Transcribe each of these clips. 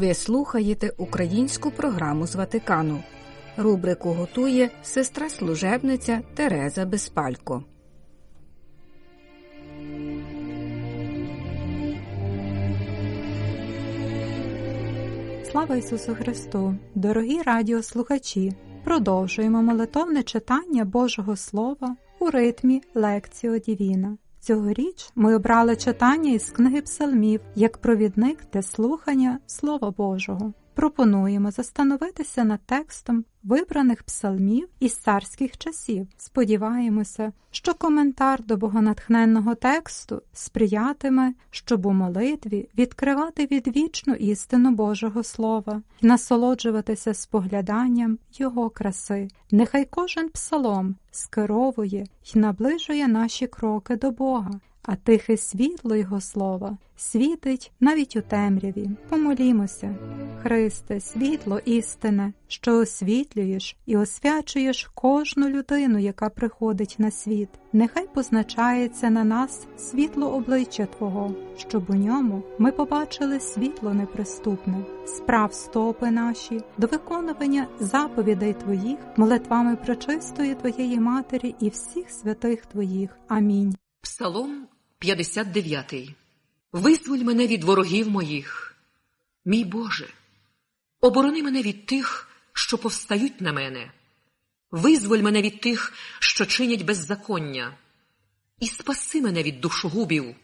Ви слухаєте українську програму з Ватикану. Рубрику готує сестра служебниця Тереза Безпалько. Слава Ісусу Христу! Дорогі радіослухачі! Продовжуємо молитовне читання Божого Слова у ритмі Лекціо Дівіна. Цьогоріч ми обрали читання із книги Псалмів як провідник для слухання Слова Божого. Пропонуємо застановитися над текстом вибраних псалмів із царських часів. Сподіваємося, що коментар до богонатхненного тексту сприятиме, щоб у молитві відкривати відвічну істину Божого Слова і насолоджуватися спогляданням Його краси. Нехай кожен псалом скеровує і наближує наші кроки до Бога. А тихе світло Його слова світить навіть у темряві. Помолімося, Христе, світло істине, що освітлюєш і освячуєш кожну людину, яка приходить на світ. Нехай позначається на нас світло обличчя Твого, щоб у ньому ми побачили світло неприступне, справ стопи наші, до виконування заповідей Твоїх, молитвами прочистої Твоєї Матері і всіх святих Твоїх. Амінь. Псалом 59. Визволь мене від ворогів моїх, мій Боже, оборони мене від тих, що повстають на мене, визволь мене від тих, що чинять беззаконня, і спаси мене від душогубів.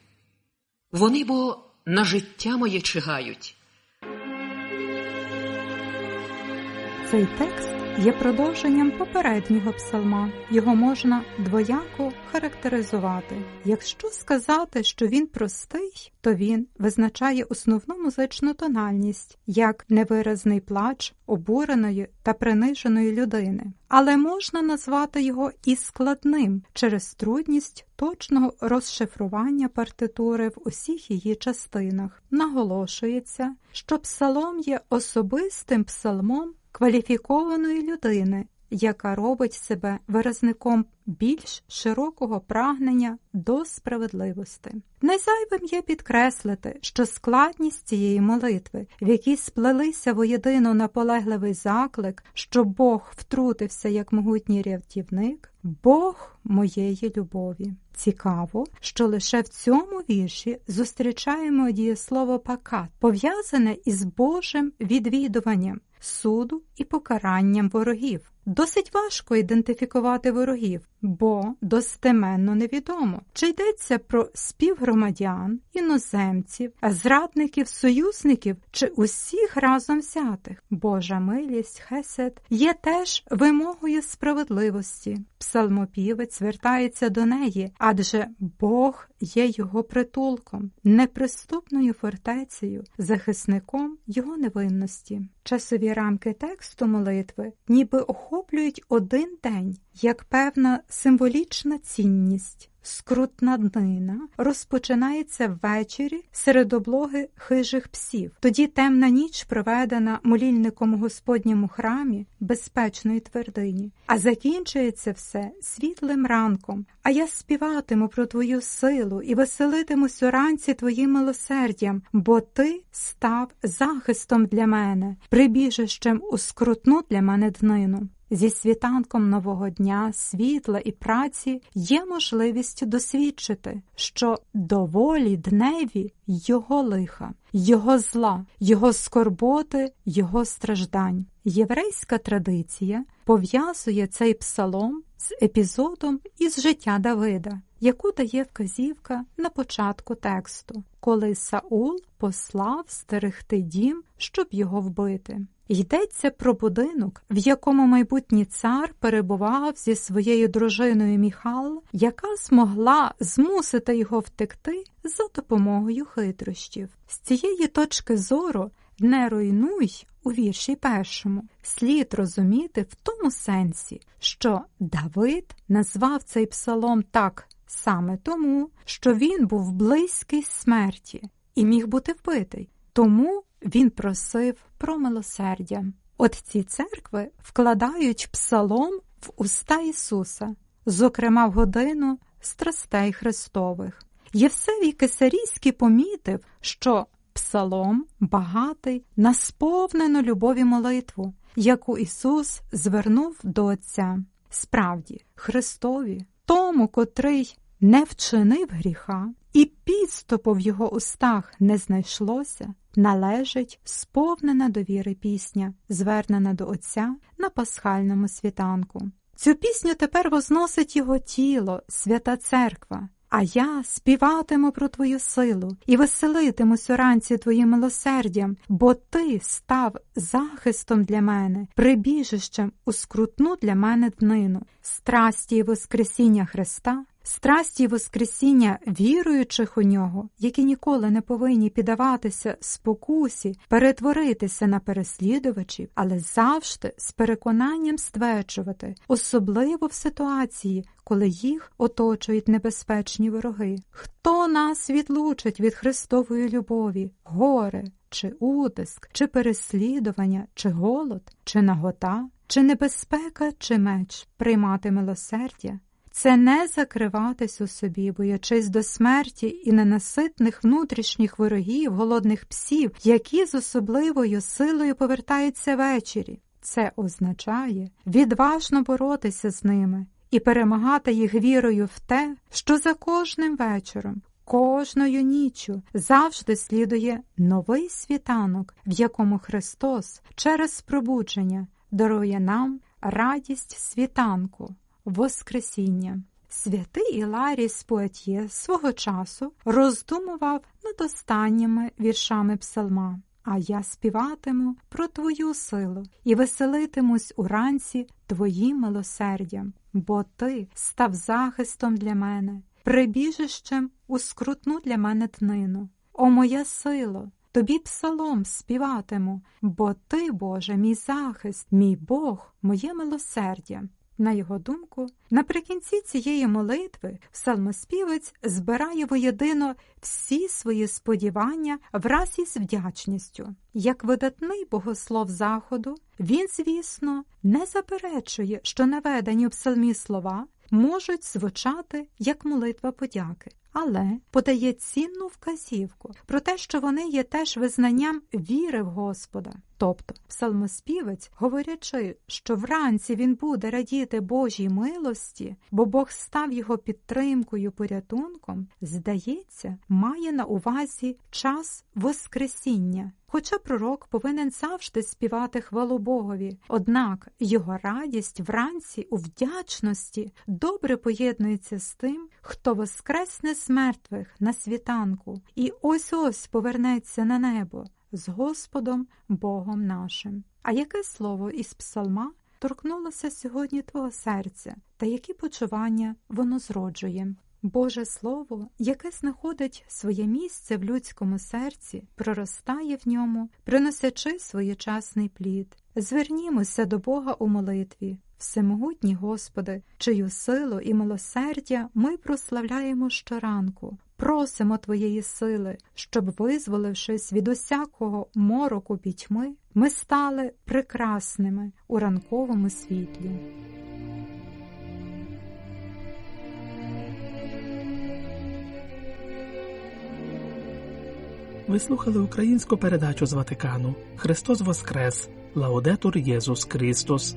Вони бо на життя моє чигають. Цей текст є продовженням попереднього псалма. Його можна двояко характеризувати. Якщо сказати, що він простий, то він визначає основну музичну тональність як невиразний плач обуреної та приниженої людини. Але можна назвати його і складним через трудність точного розшифрування партитури в усіх її частинах. Наголошується, що псалом є особистим псалмом кваліфікованої людини, яка робить себе виразником більш широкого прагнення до справедливості. Найзайвим є підкреслити, що складність цієї молитви, в якій сплелися воєдино наполегливий заклик, що Бог втрутився як могутній рятівник, Бог моєї любові. Цікаво, що лише в цьому вірші зустрічаємо дієслово пакат, пов'язане із Божим відвідуванням, суду і покаранням ворогів. Досить важко ідентифікувати ворогів, бо достеменно невідомо, чи йдеться про співгромадян, іноземців, зрадників, союзників чи усіх разом взятих. Божа милість, хесед є теж вимогою справедливості. Псалмопівець звертається до неї, адже Бог є його притулком, неприступною фортецею, захисником його невинності. Часові рамки тексту молитви ніби охоплюють один день як певна символічна цінність. Скрутна днина розпочинається ввечері серед облоги хижих псів. Тоді темна ніч проведена молільником у Господньому храмі безпечної твердині, а закінчується все світлим ранком. А я співатиму про твою силу і веселитимусь уранці твоїм милосердям, бо ти став захистом для мене, прибіжищем у скрутну для мене днину. Зі світанком нового дня, світла і праці є можливість досвідчити, що доволі дневі його лиха, його зла, його скорботи, його страждань. Єврейська традиція пов'язує цей псалом з епізодом із життя Давида, яку дає вказівка на початку тексту, коли Саул послав стерегти дім, щоб його вбити. Йдеться про будинок, в якому майбутній цар перебував зі своєю дружиною Міхал, яка змогла змусити його втекти за допомогою хитрощів. З цієї точки зору не руйнуй у вірші першому слід розуміти в тому сенсі, що Давид назвав цей псалом так саме тому, що він був близький смерті і міг бути вбитий. Тому він просив про милосердя. От ці церкви вкладають псалом в уста Ісуса, зокрема в годину страстей Христових. Євсевій Кесарійський помітив, що псалом багатий на сповнену любові молитву, яку Ісус звернув до Отця. Справді, Христові, тому, котрий не вчинив гріха, і підступу в його устах не знайшлося, належить сповнена довіри пісня, звернена до Отця на пасхальному світанку. Цю пісню тепер возносить його тіло, свята церква. А я співатиму про твою силу і веселитимусь уранці твоїм милосердям, бо ти став захистом для мене, прибіжищем у скрутну для мене днину, страсті і воскресіння Христа страсті й воскресіння віруючих у нього, які ніколи не повинні піддаватися спокусі, перетворитися на переслідувачів, але завжди з переконанням стверджувати, особливо в ситуації, коли їх оточують небезпечні вороги. Хто нас відлучить від Христової любові, горе, чи утиск, чи переслідування, чи голод, чи нагота, чи небезпека, чи меч приймати милосердя? Це не закриватись у собі, боячись до смерті і ненаситних внутрішніх ворогів, голодних псів, які з особливою силою повертаються ввечері. Це означає відважно боротися з ними і перемагати їх вірою в те, що за кожним вечором. Кожною ніччю завжди слідує новий світанок, в якому Христос через пробудження дарує нам радість світанку. Воскресіння. Святий Іларій з Пуатьє свого часу роздумував над останніми віршами псалма. А я співатиму про твою силу і веселитимусь уранці твоїм милосердям, бо ти став захистом для мене, прибіжищем у скрутну для мене днину. О моя сило, тобі псалом співатиму, бо ти, Боже, мій захист, мій Бог, моє милосердя. На його думку, наприкінці цієї молитви псалмоспівець збирає воєдино всі свої сподівання враз із вдячністю. Як видатний богослов Заходу, він, звісно, не заперечує, що наведені у псалмі слова можуть звучати як молитва подяки, але подає цінну вказівку про те, що вони є теж визнанням віри в Господа. Тобто псалмоспівець, говорячи, що вранці він буде радіти Божій милості, бо Бог став його підтримкою, порятунком, здається, має на увазі час Воскресіння. Хоча пророк повинен завжди співати хвалу Богові, однак його радість вранці у вдячності добре поєднується з тим, хто воскресне з мертвих на світанку, і ось ось повернеться на небо з Господом Богом нашим. А яке слово із псалма торкнулося сьогодні твого серця, та які почування воно зроджує? Боже Слово, яке знаходить своє місце в людському серці, проростає в ньому, приносячи своєчасний плід. Звернімося до Бога у молитві, всемогутній Господи, чию силу і милосердя ми прославляємо щоранку, просимо Твоєї сили, щоб, визволившись від усякого мороку пітьми, ми стали прекрасними у ранковому світлі. Ви слухали українську передачу з Ватикану Христос Воскрес! Лаудетур Єсус Христос!